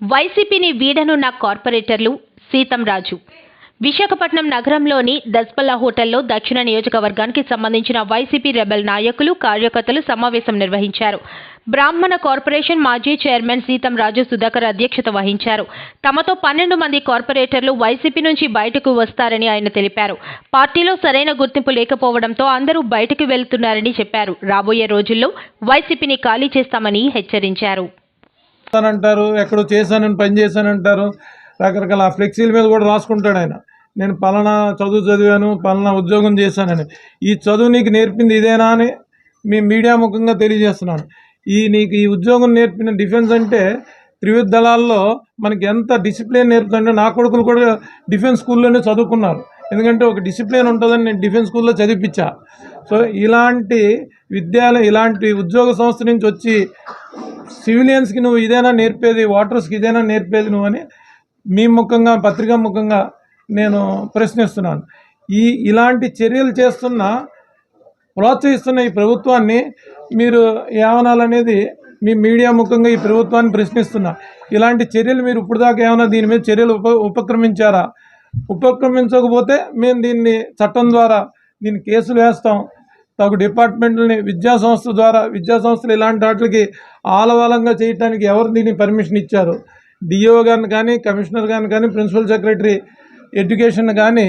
వైసీపీని వీడనున్న కార్పొరేటర్లు సీతం రాజు విశాఖపట్నం నగరంలోని దస్పల్లా హోటల్లో దక్షిణ నియోజకవర్గానికి సంబంధించిన వైసీపీ రెబెల్ నాయకులు కార్యకర్తలు సమావేశం నిర్వహించారు. బ్రాహ్మణ కార్పొరేషన్ మాజీ చైర్మన్ సీతం రాజు సుధాకర్ అధ్యక్షత వహించారు. తమతో పన్నెండు మంది కార్పొరేటర్లు వైసీపీ నుంచి బయటకు వస్తారని ఆయన తెలిపారు. పార్టీలో సరైన గుర్తింపు లేకపోవడంతో అందరూ బయటకు వెళ్తున్నారని చెప్పారు. రాబోయే రోజుల్లో వైసీపీని ఖాళీ చేస్తామని హెచ్చరించారు. అంటారు ఎక్కడో చేశానని పని చేశానంటారు రకరకాల ఆ ఫ్లెక్సీల మీద కూడా రాసుకుంటాడు ఆయన. నేను పలానా చదువు చదివాను పలానా ఉద్యోగం చేశానని. ఈ చదువు నీకు నేర్పింది ఇదేనా అని మీ మీడియా ముఖంగా తెలియజేస్తున్నాను. ఈ నీకు ఈ ఉద్యోగం నేర్పిన డిఫెన్స్ అంటే త్రివిధ దళాల్లో మనకి ఎంత డిసిప్లిన్ నేర్పుతుంటే నా కొడుకులు కూడా డిఫెన్స్ స్కూల్లోనే చదువుకున్నారు. ఎందుకంటే ఒక డిసిప్లిన్ ఉంటుందని నేను డిఫెన్స్ స్కూల్లో చదివించా. సో ఇలాంటి విద్యాలయం ఇలాంటి ఉద్యోగ సంస్థ నుంచి వచ్చి సివిలియన్స్కి నువ్వు ఇదేనా నేర్పేది వాటర్స్కి ఇదేనా నేర్పేది నువ్వు అని మీ ముఖంగా పత్రికా ముఖంగా నేను ప్రశ్నిస్తున్నాను. ఈ ఇలాంటి చర్యలు చేస్తున్న ప్రోత్సహిస్తున్న ఈ ప్రభుత్వాన్ని మీరు ఏమనాలనేది మీ మీడియా ముఖంగా ఈ ప్రభుత్వాన్ని ప్రశ్నిస్తున్నా. ఇలాంటి చర్యలు మీరు ఇప్పుడు దాకా ఏమైనా దీని మీద చర్యలు ఉప ఉపక్రమించారా? ఉపక్రమించకపోతే మేము దీన్ని చట్టం ద్వారా దీన్ని కేసులు వేస్తాం. తగు డిపార్ట్మెంట్లని విద్యా సంస్థ ద్వారా విద్యా సంస్థలు ఇలాంటి వాటికి ఆలవాలంగా చేయడానికి ఎవరు దీన్ని పర్మిషన్ ఇచ్చారు? డిఓ గారిని కానీ కమిషనర్ గారిని కానీ ప్రిన్సిపల్ సెక్రటరీ ఎడ్యుకేషన్ కానీ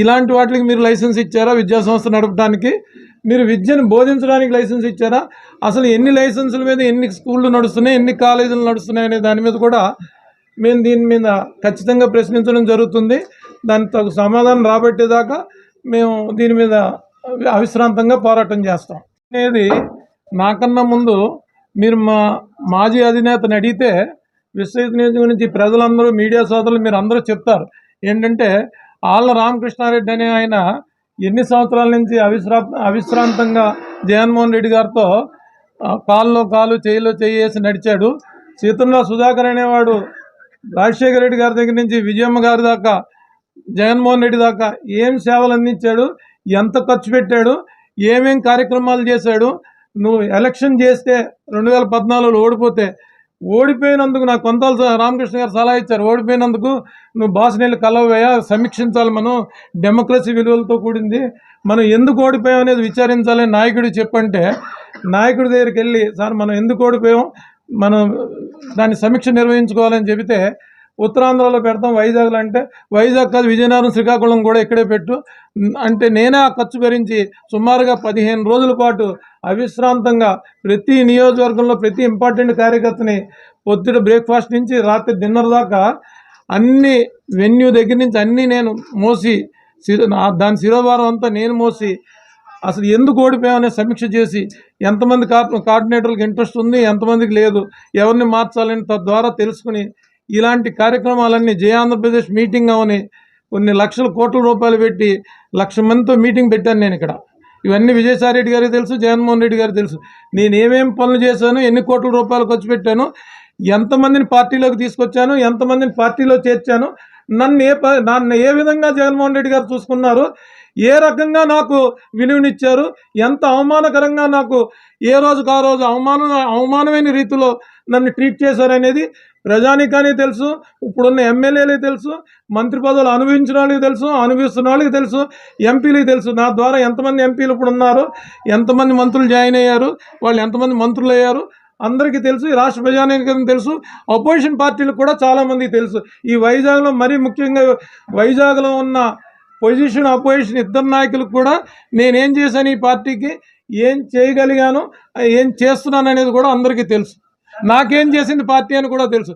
ఇలాంటి వాటికి మీరు లైసెన్స్ ఇచ్చారా విద్యా సంస్థ నడపడానికి మీరు విద్యను బోధించడానికి లైసెన్స్ ఇచ్చారా? అసలు ఎన్ని లైసెన్సుల మీద ఎన్ని స్కూళ్ళు నడుస్తున్నాయి ఎన్ని కాలేజీలు నడుస్తున్నాయి అనే దాని మీద కూడా మేము దీని మీద ఖచ్చితంగా ప్రశ్నించడం జరుగుతుంది. దాని తగు సమాధానం రాబట్టేదాకా మేము దీని మీద అవిశ్రాంతంగా పోరాటం చేస్తాం. అనేది నాకన్నా ముందు మీరు మా మాజీ అధినేతని అడిగితే విశ్వవిద్యాలయం గురించి ప్రజలందరూ మీడియా సోదరులు మీరు అందరూ చెప్తారు. ఏంటంటే ఆళ్ళ రామకృష్ణారెడ్డి అనే ఆయన ఎన్ని సంవత్సరాల నుంచి అవిశ్రా అవిశ్రాంతంగా జగన్మోహన్ రెడ్డి గారితో కాల్లో కాలు చేయిలో చేయేసి నడిచాడు. సీతంలో సుధాకర్ అనేవాడు రాజశేఖర రెడ్డి గారి దగ్గర నుంచి విజయమ్మ గారి దాకా జగన్మోహన్ రెడ్డి దాకా ఏం సేవలు అందించాడు? ఎంత ఖర్చు పెట్టాడు? ఏమేం కార్యక్రమాలు చేశాడు? నువ్వు ఎలక్షన్ చేస్తే రెండు వేల పద్నాలుగులో ఓడిపోతే ఓడిపోయినందుకు నాకు కొంత రామకృష్ణ గారు సలహా ఇచ్చారు. ఓడిపోయినందుకు నువ్వు బాసనీళ్ళు కలవయా సమీక్షించాలి మనం. డెమోక్రసీ విలువలతో కూడింది. మనం ఎందుకు ఓడిపోయాం అనేది విచారించాలని నాయకుడు చెప్పంటే నాయకుడి దగ్గరికి వెళ్ళి సార్ మనం ఎందుకు ఓడిపోయాం? మనం దాన్ని సమీక్ష నిర్వహించుకోవాలని చెబితే ఉత్తరాంధ్రలో పెడతాం వైజాగ్లో అంటే వైజాగ్ కాదు విజయనగరం శ్రీకాకుళం కూడా ఇక్కడే పెట్టు. అంటే నేనే ఆ ఖర్చు భరించి సుమారుగా పదిహేను రోజుల పాటు అవిశ్రాంతంగా ప్రతి నియోజకవర్గంలో ప్రతి ఇంపార్టెంట్ కార్యకర్తని పొద్దుట బ్రేక్ఫాస్ట్ నుంచి రాత్రి డిన్నర్ దాకా అన్ని వెన్యూ దగ్గర నుంచి అన్నీ నేను మోసి నా- దాని శిరోభారం అంతా నేను మోసి అసలు ఎందుకు ఓడిపోయామనే సమీక్ష చేసి ఎంతమంది కార్ కోఆర్డినేటర్లకు ఇంట్రెస్ట్ ఉంది ఎంతమందికి లేదు ఎవరిని మార్చాలని తద్వారా తెలుసుకుని ఇలాంటి కార్యక్రమాలన్నీ జయ ఆంధ్రప్రదేశ్ మీటింగ్ అవని కొన్ని లక్షల కోట్ల రూపాయలు పెట్టి లక్ష మందితో మీటింగ్ పెట్టాను నేను ఇక్కడ. ఇవన్నీ విజయసాయి రెడ్డి గారికి తెలుసు జగన్మోహన్ రెడ్డి గారికి తెలుసు. నేను ఏమేం పనులు చేశాను ఎన్ని కోట్ల రూపాయలు ఖర్చు పెట్టాను ఎంతమందిని పార్టీలోకి తీసుకొచ్చాను ఎంతమందిని పార్టీలో చేర్చాను నన్ను ఏ ప- నన్ను ఏ విధంగా జగన్మోహన్ రెడ్డి గారు చూసుకున్నారు ఏ రకంగా నాకు విలువనిచ్చారు ఎంత అవమానకరంగా నాకు ఏ రోజుకు ఆ రోజు అవమానం అవమానమైన రీతిలో నన్ను ట్రీట్ చేశారనేది ప్రజానికానికి తెలుసు ఇప్పుడున్న ఎమ్మెల్యేలకు తెలుసు మంత్రి పదవులు అనుభవించిన వాళ్ళకి తెలుసు అనుభవిస్తున్న వాళ్ళకి తెలుసు ఎంపీలకి తెలుసు. నా ద్వారా ఎంతమంది ఎంపీలు ఇప్పుడు ఉన్నారు ఎంతమంది మంత్రులు జాయిన్ అయ్యారు వాళ్ళు ఎంతమంది మంత్రులు అయ్యారు అందరికీ తెలుసు ఈ రాష్ట్ర ప్రజానికం తెలుసు అపోజిషన్ పార్టీలకు కూడా చాలామందికి తెలుసు. ఈ వైజాగ్లో మరీ ముఖ్యంగా వైజాగ్లో ఉన్న పొజిషన్ అపోజిషన్ ఇద్దరు నాయకులకు కూడా నేనేం చేశాను ఈ పార్టీకి ఏం చేయగలిగాను ఏం చేస్తున్నాను అనేది కూడా అందరికీ తెలుసు. నాకేం చేసింది పార్టీ అని కూడా తెలుసు.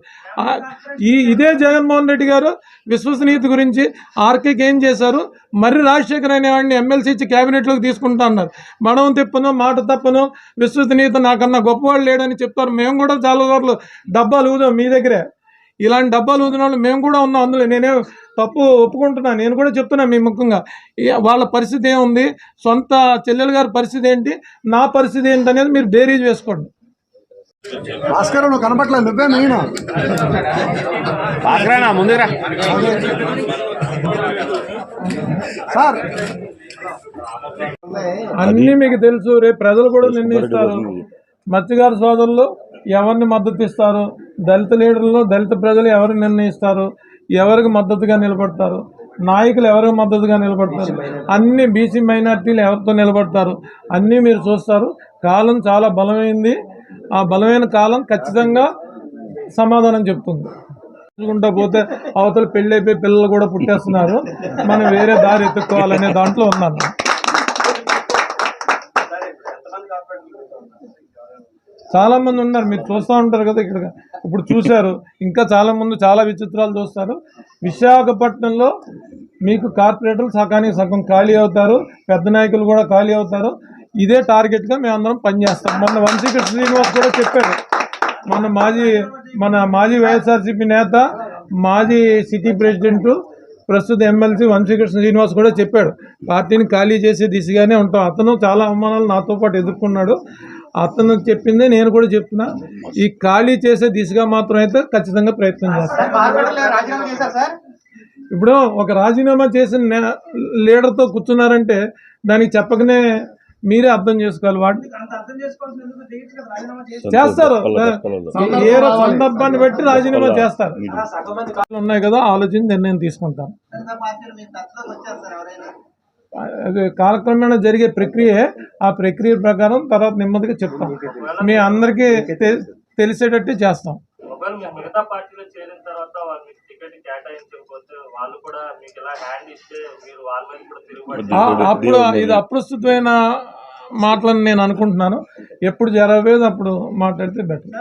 ఈ ఇదే జగన్మోహన్ రెడ్డి గారు విశ్వసనీయత గురించి ఆర్కేకి ఏం చేశారు? మర్రి రాజశేఖర్ అనేవాడిని ఎమ్మెల్సీ ఇచ్చి క్యాబినెట్లోకి తీసుకుంటా అన్నారు. మనం తిప్పను మాట తప్పను విశ్వసనీయత నాకన్నా గొప్పవాళ్ళు లేడని చెప్తారు. మేము కూడా చాలా సార్లు డబ్బాలు ఊదాం మీ దగ్గరే. ఇలాంటి డబ్బాలు ఊదిన వాళ్ళు మేము కూడా ఉన్నాం అందులో. నేనే తప్పు ఒప్పుకుంటున్నాను నేను కూడా చెప్తున్నాను మీ ముఖ్యంగా. వాళ్ళ పరిస్థితి ఏముంది? సొంత చెల్లెలు గారి పరిస్థితి ఏంటి? నా పరిస్థితి ఏంటి అనేది మీరు బేరీజ్ వేసుకోండి. భాస్కర్ నువ్వు కనపట్లేదు నువ్వే మెయిన్ పాకరానా ముందురా. సార్. అన్నీ మీకు తెలుసు రేపు ప్రజలు కూడా నిర్ణయిస్తారు. మత్స్యకార సోదరులు ఎవరిని మద్దతు ఇస్తారు? దళిత లీడర్లో దళిత ప్రజలు ఎవరు నిర్ణయిస్తారు? ఎవరికి మద్దతుగా నిలబడతారు? నాయకులు ఎవరికి మద్దతుగా నిలబడతారు? అన్ని బీసీ మైనార్టీలు ఎవరితో నిలబడతారు? అన్నీ మీరు చూస్తారు. కాలం చాలా బలమైంది. ఆ బలమైన కాలం ఖచ్చితంగా సమాధానం చెప్తుంది. చూసుకుంటా పోతే అవతల పెళ్ళి అయిపోయి పిల్లలు కూడా పుట్టేస్తున్నారు. మనం వేరే దారి ఎత్తుక్కోవాలనే దాంట్లో ఉన్నాను. చాలా మంది ఉన్నారు. మీరు చూస్తూ ఉంటారు కదా ఇక్కడ. ఇప్పుడు చూశారు. ఇంకా చాలా మంది చాలా విచిత్రాలు చూస్తారు. విశాఖపట్నంలో మీకు కార్పొరేటర్లు సగానికి సగం ఖాళీ అవుతారు. పెద్ద నాయకులు కూడా ఖాళీ అవుతారు. ఇదే టార్గెట్గా మేము అందరం పనిచేస్తాం మొన్న వంశీకృష్ణ శ్రీనివాస్ కూడా చెప్పాడు. మన మాజీ మన మాజీ వైఎస్ఆర్సీపీ నేత మాజీ సిటీ ప్రెసిడెంట్ ప్రస్తుత ఎమ్మెల్సీ వంశీకృష్ణ శ్రీనివాస్ కూడా చెప్పాడు. పార్టీని ఖాళీ చేసే దిశగానే ఉంటాం. అతను చాలా అవమానాలు నాతో పాటు ఎదుర్కొన్నాడు. అతను చెప్పిందే నేను కూడా చెప్తున్నా. ఈ ఖాళీ చేసే దిశగా మాత్రం అయితే ఖచ్చితంగా ప్రయత్నం చేస్తాను ఇప్పుడు ఒక రాజీనామా చేసిన లీడర్తో కూర్చున్నారంటే దానికి చెప్పకనే మీరే అర్థం చేసుకోవాలి. వాటి చేస్తారు. ఏ రోజు సందర్భాన్ని బట్టి రాజీనామా చేస్తారు. ఉన్నాయి కదా ఆలోచించి నిర్ణయం తీసుకుంటాం. అది కాలక్రమేణా జరిగే ప్రక్రియే ఆ ప్రక్రియ ప్రకారం తర్వాత నెమ్మదిగా చెప్తాం. మీ అందరికీ తె- తెలిసేటట్టు చేస్తాం. ఒకవేళ మీరు మిగతా పార్టీలో చేరిన తర్వాత వాళ్ళు మీకు టికెట్ కేటాయించకపోతే వాళ్ళు కూడా మీకు ఇలా హ్యాండ్ ఇస్తే మీరు వాళ్ళ మీద కూడా తిరుగుబడి ఆ- అప్పుడు ఇది అప్రస్తుతమైన మాటలని నేను అనుకుంటున్నాను. ఎప్పుడు జరగలేదు అప్పుడు మాట్లాడితే బెటర్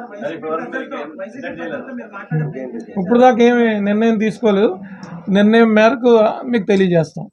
ఇప్పుడు దాకా ఏమి నిర్ణయం తీసుకోలేదు. నిర్ణయం మేరకు మీకు తెలియజేస్తాం.